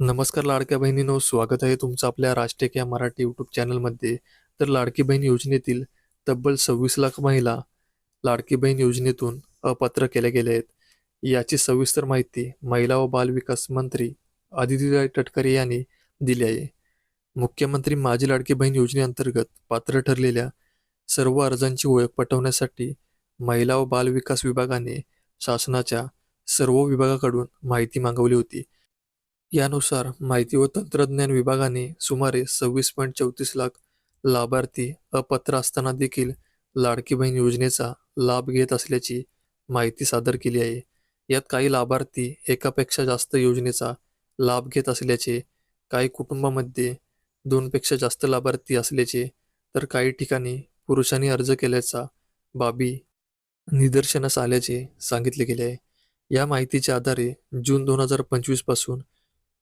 नमस्कार लाडक्या बहिणीनो स्वागत आहे तुमचं आपल्या राष्ट्रीय मराठी यूट्यूब चॅनलमध्ये. तर लाडकी बहीण योजनेतील तब्बल सव्वीस लाख महिला लाडकी बहीण योजनेतून अपात्र केल्या गेल्या आहेत. याची सविस्तर माहिती महिला व बालविकास मंत्री आदितीताई तटकरे यांनी दिली आहे. मुख्यमंत्री माझी लाडकी बहीण योजनेअंतर्गत पात्र ठरलेल्या सर्व अर्जांची ओळख पटवण्यासाठी महिला व बालविकास विभागाने शासनाच्या सर्व विभागाकडून माहिती मागवली होती. यानुसार माहिती व तंत्रज्ञान विभागाने सुमारे सव्वीस पॉईंट चौतीस लाख लाभार्थी अपात्र असताना देखील लाडकी बहीण योजनेचा लाभ घेत असल्याची माहिती सादर केली आहे. यात काही लाभार्थी एकापेक्षा जास्त योजनेचा लाभ घेत असल्याचे काही कुटुंबामध्ये दोनपेक्षा जास्त लाभार्थी असल्याचे तर काही ठिकाणी पुरुषांनी अर्ज केल्याचा बाबी निदर्शनास आल्याचे सांगितले गेले आहे. या माहितीच्या आधारे जून दोन हजार पंचवीसपासून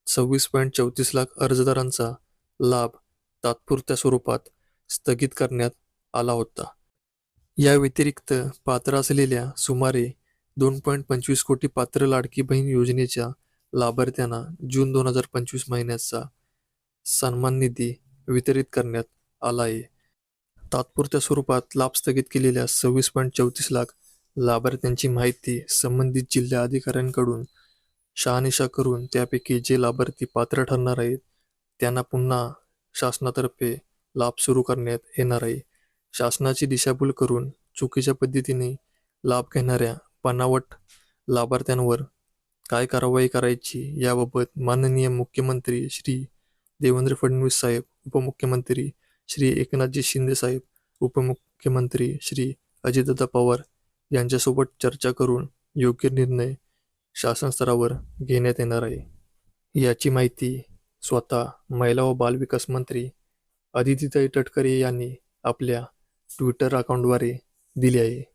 सव्वीस पॉईंट चौतीस लाख अर्जदारांचा लाभ तात्पुरत्या स्वरूपात स्थगित करण्यात आला होता. या व्यतिरिक्त पात्र असलेल्या सुमारे दोन पॉईंट पंचवीस कोटी पात्र लाडकी बहीण योजनेच्या लाभार्थ्यांना जून दोन हजार पंचवीस महिन्याचा सन्मान निधी वितरित करण्यात आला आहे. तात्पुरत्या स्वरूपात लाभ स्थगित केलेल्या सव्वीस पॉईंट चौतीस लाख लाभार्थ्यांची माहिती संबंधित जिल्हा अधिकाऱ्यांकडून शहानिशा करून त्यापैकी जे लाभार्थी पात्र ठरणार आहेत त्यांना पुन्हा शासनातर्फे लाभ सुरू करण्यात येणार आहे. शासनाची दिशाभूल करून चुकीच्या पद्धतीने लाभ घेणाऱ्या बनावट लाभार्थ्यांवर काय कारवाई करायची याबाबत माननीय मुख्यमंत्री श्री देवेंद्र फडणवीस साहेब उपमुख्यमंत्री श्री एकनाथजी शिंदे साहेब उपमुख्यमंत्री श्री अजितदादा पवार यांच्यासोबत चर्चा करून योग्य निर्णय शासन स्तरावर घेण्यात येणार आहे. याची माहिती स्वतः महिला व बालविकास मंत्री अदितीताई तटकरे यांनी आपल्या ट्विटर अकाउंटद्वारे दिली आहे.